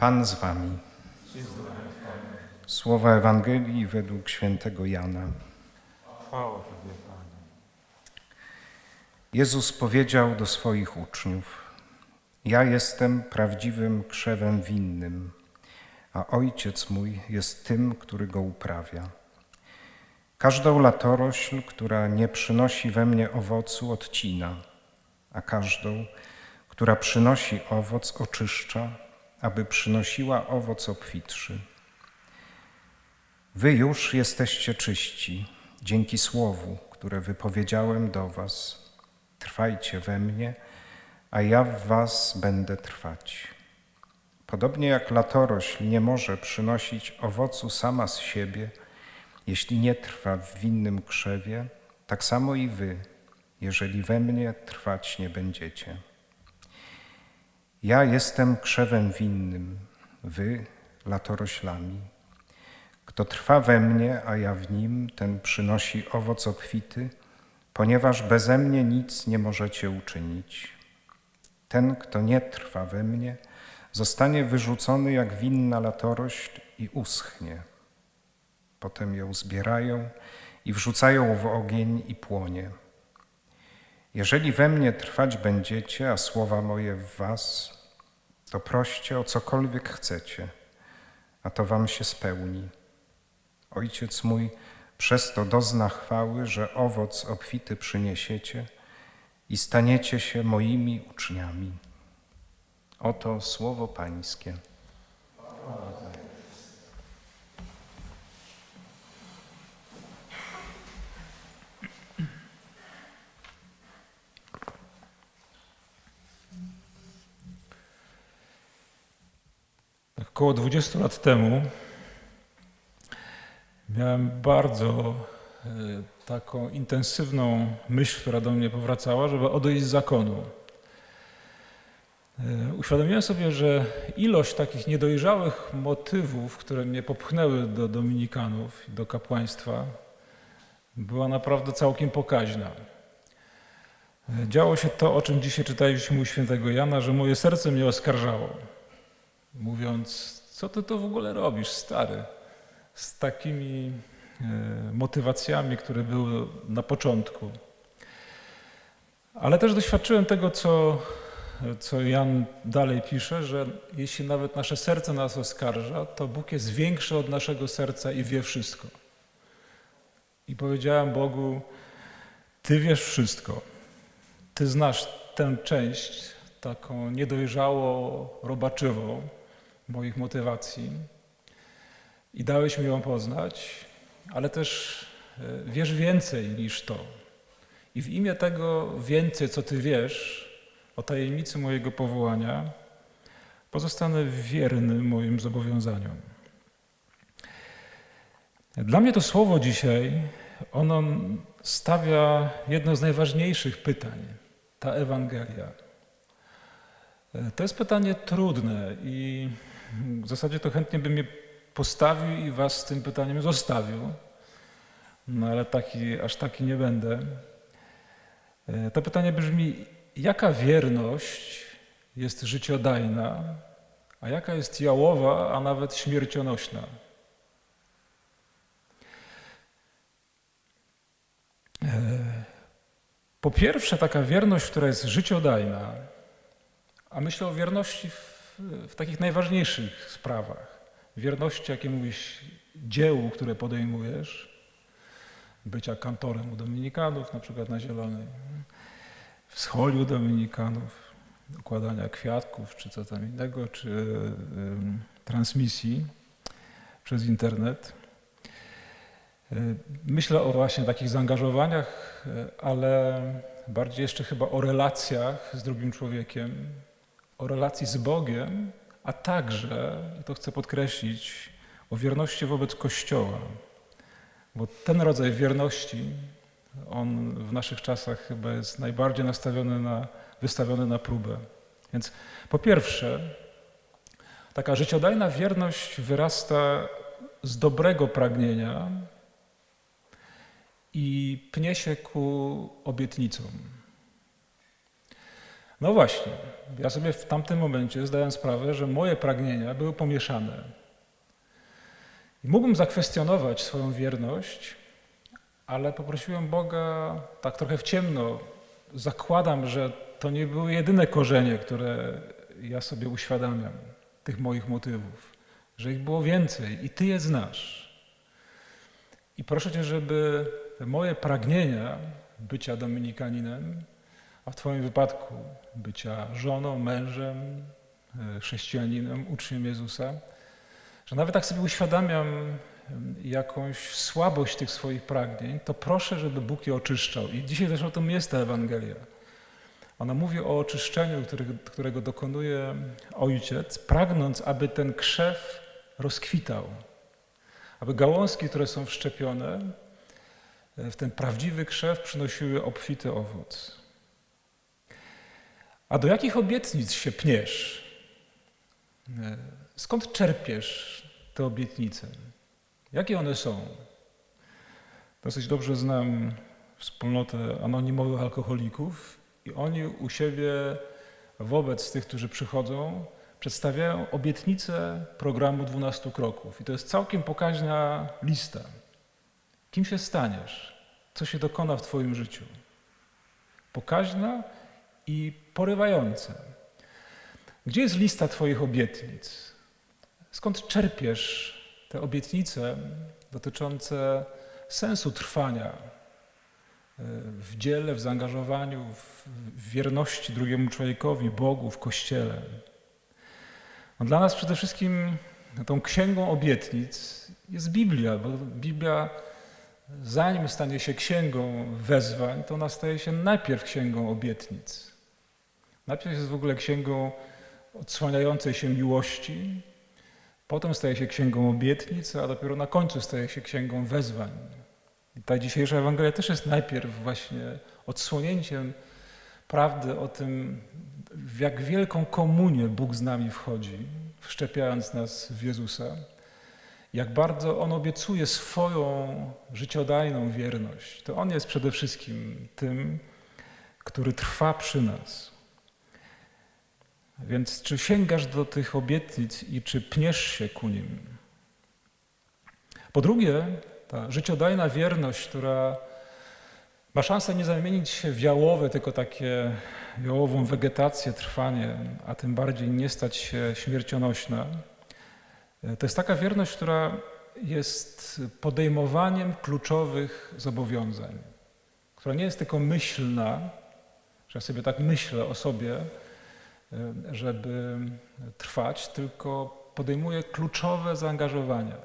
Pan z wami. Słowa Ewangelii według świętego Jana. Jezus powiedział do swoich uczniów: Ja jestem prawdziwym krzewem winnym, a ojciec mój jest tym, który go uprawia. Każdą latorośl, która nie przynosi we mnie owocu, odcina, a każdą, która przynosi owoc, oczyszcza, aby przynosiła owoc obfitszy. Wy już jesteście czyści dzięki słowu, które wypowiedziałem do Was. Trwajcie we mnie, a ja w Was będę trwać. Podobnie jak latorośl nie może przynosić owocu sama z siebie, jeśli nie trwa w winnym krzewie, tak samo i Wy, jeżeli we mnie trwać nie będziecie. Ja jestem krzewem winnym, Wy latoroślami. Kto trwa we mnie, a ja w nim, ten przynosi owoc obfity, ponieważ beze mnie nic nie możecie uczynić. Ten, kto nie trwa we mnie, zostanie wyrzucony jak winna latorośl i uschnie. Potem ją zbierają i wrzucają w ogień i płonie. Jeżeli we mnie trwać będziecie, a słowa moje w was, to proście o cokolwiek chcecie, a to wam się spełni. Ojciec mój przez to dozna chwały, że owoc obfity przyniesiecie i staniecie się moimi uczniami. Oto słowo Pańskie. Tak około 20 lat temu miałem bardzo e, taką intensywną myśl, która do mnie powracała, żeby odejść z zakonu. E, Uświadomiłem sobie, że ilość takich niedojrzałych motywów, które mnie popchnęły do dominikanów, do kapłaństwa, była naprawdę całkiem pokaźna. E, Działo się to, o czym dzisiaj czytaliśmy u świętego Jana, że moje serce mnie oskarżało mówiąc, co ty to w ogóle robisz, stary, z takimi e, motywacjami, które były na początku. Ale też doświadczyłem tego, co, co Jan dalej pisze, że jeśli nawet nasze serce nas oskarża, to Bóg jest większy od naszego serca i wie wszystko. I powiedziałem Bogu, Ty wiesz wszystko. Ty znasz tę część taką niedojrzało robaczywą moich motywacji i dałeś mi ją poznać, ale też e, wiesz więcej niż to. I w imię tego więcej, co Ty wiesz o tajemnicy mojego powołania, pozostanę wierny moim zobowiązaniom. Dla mnie to słowo dzisiaj, ono stawia jedno z najważniejszych pytań, ta Ewangelia. To jest pytanie trudne i w zasadzie to chętnie bym je postawił i was z tym pytaniem zostawił, no ale taki, aż taki nie będę. To pytanie brzmi, jaka wierność jest życiodajna, a jaka jest jałowa, a nawet śmiercionośna? Po pierwsze, taka wierność, która jest życiodajna, a myślę o wierności w, takich najważniejszych sprawach. Wierności, jakie mówisz, dziełu, które podejmujesz, bycia kantorem u Dominikanów, na przykład na Zielonej, w scholiu Dominikanów, układania kwiatków, czy co tam innego, czy y, transmisji przez internet. Myślę o właśnie takich zaangażowaniach, ale bardziej jeszcze chyba o relacjach z drugim człowiekiem, o relacji z Bogiem, a także, i to chcę podkreślić, o wierności wobec Kościoła. Bo ten rodzaj wierności, on w naszych czasach chyba jest najbardziej nastawiony na, wystawiony na próbę. Więc po pierwsze, taka życiodajna wierność wyrasta z dobrego pragnienia i pnie się ku obietnicom. No właśnie, ja sobie w tamtym momencie zdałem sprawę, że moje pragnienia były pomieszane. I mógłbym zakwestionować swoją wierność, ale poprosiłem Boga tak trochę w ciemno. Zakładam, że to nie były jedyne korzenie, które ja sobie uświadamiam, tych moich motywów, że ich było więcej i Ty je znasz. I proszę Cię, żeby te moje pragnienia bycia dominikaninem, a w Twoim wypadku bycia żoną, mężem, e, chrześcijaninem, uczniem Jezusa, że nawet tak sobie uświadamiam jakąś słabość tych swoich pragnień, to proszę, żeby Bóg je oczyszczał. I dzisiaj też o tym jest ta Ewangelia. Ona mówi o oczyszczeniu, którego, którego dokonuje Ojciec, pragnąc, aby ten krzew rozkwitał, aby gałązki, które są wszczepione e, w ten prawdziwy krzew, przynosiły obfity owoc. A do jakich obietnic się pniesz? E, Skąd czerpiesz te obietnice? Jakie one są? Dosyć dobrze znam wspólnotę anonimowych alkoholików i oni u siebie wobec tych, którzy przychodzą, przedstawiają obietnicę programu 12 kroków. I to jest całkiem pokaźna lista. Kim się staniesz? Co się dokona w Twoim życiu? Pokaźna i porywająca. Gdzie jest lista Twoich obietnic? Skąd czerpiesz te obietnice dotyczące sensu trwania e, w dziele, w zaangażowaniu, w wierności drugiemu człowiekowi, Bogu, w Kościele? No dla nas przede wszystkim tą księgą obietnic jest Biblia, bo Biblia, zanim stanie się księgą wezwań, to ona staje się najpierw księgą obietnic. Najpierw jest w ogóle księgą odsłaniającej się miłości, Potem staje się księgą obietnic, a dopiero na końcu staje się księgą wezwań. I ta dzisiejsza Ewangelia też jest najpierw właśnie odsłonięciem prawdy o tym, w jak wielką komunię Bóg z nami wchodzi, wszczepiając nas w Jezusa. Jak bardzo On obiecuje swoją życiodajną wierność. To On jest przede wszystkim tym, który trwa przy nas. Więc czy sięgasz do tych obietnic i czy pniesz się ku nim? Po drugie, ta życiodajna wierność, która ma szansę nie zamienić się w jałowe, tylko takie jałową wegetację, trwanie, a tym bardziej nie stać się śmiercionośna. To jest taka wierność, która jest podejmowaniem kluczowych zobowiązań, która nie jest tylko myślna, że ja sobie tak myślę o sobie, żeby trwać, tylko podejmuje kluczowe zaangażowania.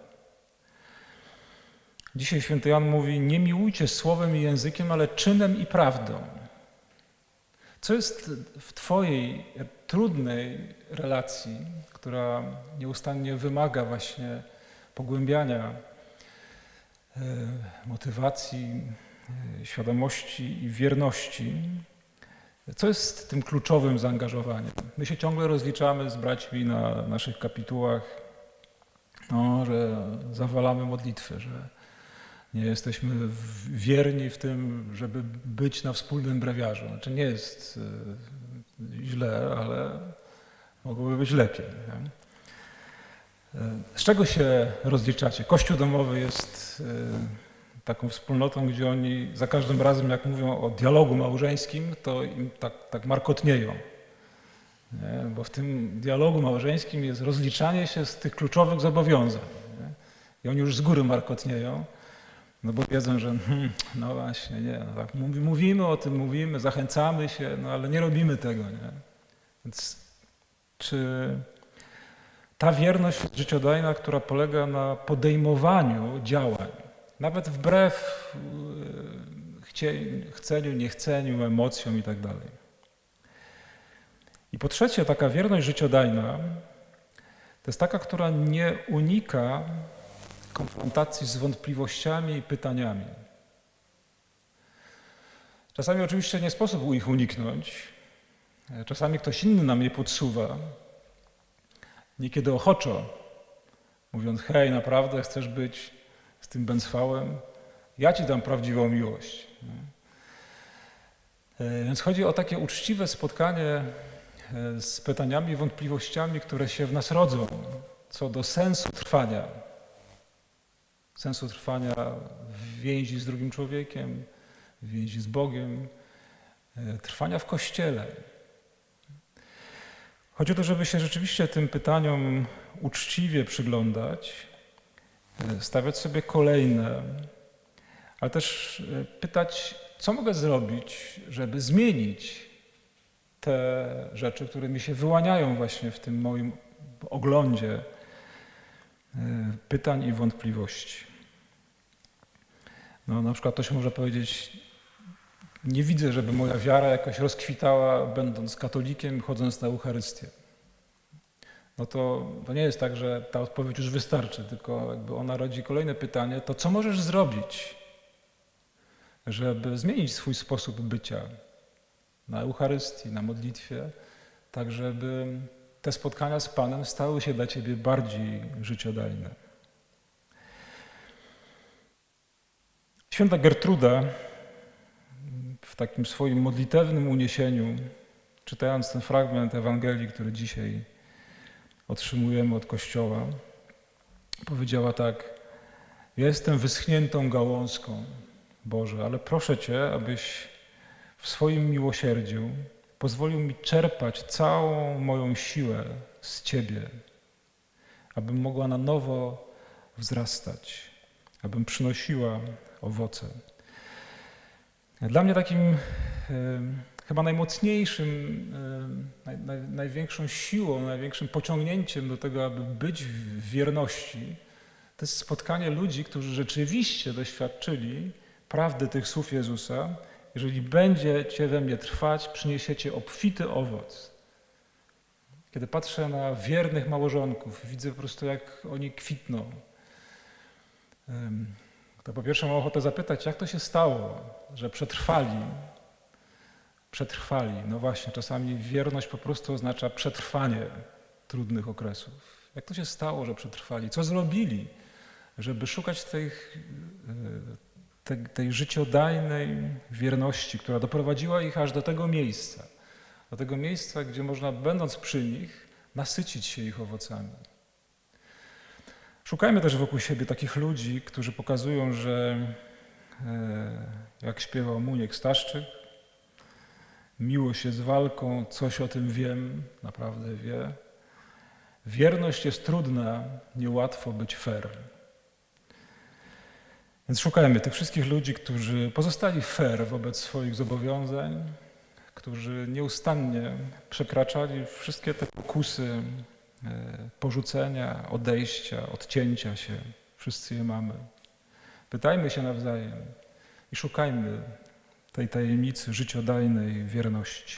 Dzisiaj święty Jan mówi: Nie miłujcie słowem i językiem, ale czynem i prawdą. Co jest w Twojej trudnej relacji, która nieustannie wymaga właśnie pogłębiania e, motywacji, e, świadomości i wierności? Co jest tym kluczowym zaangażowaniem? My się ciągle rozliczamy z braćmi na naszych kapitułach, no, że zawalamy modlitwy, że nie jesteśmy wierni w tym, żeby być na wspólnym brewiarzu. Znaczy nie jest y, źle, ale mogłoby być lepiej. Nie? Y, Z czego się rozliczacie? Kościół domowy jest y, taką wspólnotą, gdzie oni za każdym razem, jak mówią o dialogu małżeńskim, to im tak, tak markotnieją. Nie? Bo w tym dialogu małżeńskim jest rozliczanie się z tych kluczowych zobowiązań. Nie? I oni już z góry markotnieją, no bo wiedzą, że hmm, no właśnie, nie, no tak, mówi- mówimy o tym, mówimy, zachęcamy się, no ale nie robimy tego. Nie? Więc czy ta wierność życiodajna, która polega na podejmowaniu działań, nawet wbrew chcie- chceniu, niechceniu, emocjom i tak. I po trzecie, taka wierność życiodajna to jest taka, która nie unika konfrontacji z wątpliwościami i pytaniami. Czasami oczywiście nie sposób ich uniknąć. Czasami ktoś inny nam je podsuwa. Niekiedy ochoczo, mówiąc: Hej, naprawdę chcesz być z tym bęcwałem? Ja ci dam prawdziwą miłość. E, Więc chodzi o takie uczciwe spotkanie e, z pytaniami wątpliwościami, które się w nas rodzą co do sensu trwania. Sensu trwania w więzi z drugim człowiekiem, w więzi z Bogiem, e, trwania w Kościele. Chodzi o to, żeby się rzeczywiście tym pytaniom uczciwie przyglądać, stawiać sobie kolejne, ale też e, pytać, co mogę zrobić, żeby zmienić te rzeczy, które mi się wyłaniają właśnie w tym moim oglądzie e, pytań i wątpliwości. No, na przykład ktoś może powiedzieć, nie widzę, żeby moja wiara jakoś rozkwitała, będąc katolikiem, chodząc na Eucharystię. No to, to nie jest tak, że ta odpowiedź już wystarczy, tylko jakby ona rodzi kolejne pytanie, to co możesz zrobić, żeby zmienić swój sposób bycia na Eucharystii, na modlitwie, tak żeby te spotkania z Panem stały się dla Ciebie bardziej życiodajne. Święta Gertruda w takim swoim modlitewnym uniesieniu, czytając ten fragment Ewangelii, który dzisiaj otrzymujemy od Kościoła, powiedziała tak: Ja jestem wyschniętą gałązką, Boże, ale proszę Cię, abyś w swoim miłosierdziu pozwolił mi czerpać całą moją siłę z Ciebie, abym mogła na nowo wzrastać, abym przynosiła owoce. Dla mnie takim e, chyba najmocniejszym, naj, naj, największą siłą, największym pociągnięciem do tego, aby być w wierności, to jest spotkanie ludzi, którzy rzeczywiście doświadczyli prawdy tych słów Jezusa. Jeżeli będziecie we mnie trwać, przyniesiecie obfity owoc. Kiedy patrzę na wiernych małżonków, widzę po prostu, jak oni kwitną. To po pierwsze mam ochotę zapytać, jak to się stało, że przetrwali. Przetrwali. No właśnie, czasami wierność po prostu oznacza przetrwanie trudnych okresów. Jak to się stało, że przetrwali? Co zrobili, żeby szukać tych, e, tej, tej życiodajnej wierności, która doprowadziła ich aż do tego miejsca. Do tego miejsca, gdzie można, będąc przy nich, nasycić się ich owocami. Szukajmy też wokół siebie takich ludzi, którzy pokazują, że e, jak śpiewał Muniek Staszczyk, miłość jest walką, coś o tym wiem, naprawdę wie. Wierność jest trudna, niełatwo być fair. Więc szukajmy tych wszystkich ludzi, którzy pozostali fair wobec swoich zobowiązań, którzy nieustannie przekraczali wszystkie te pokusy e, porzucenia, odejścia, odcięcia się. Wszyscy je mamy. Pytajmy się nawzajem i szukajmy tej tajemnicy życiodajnej wierności.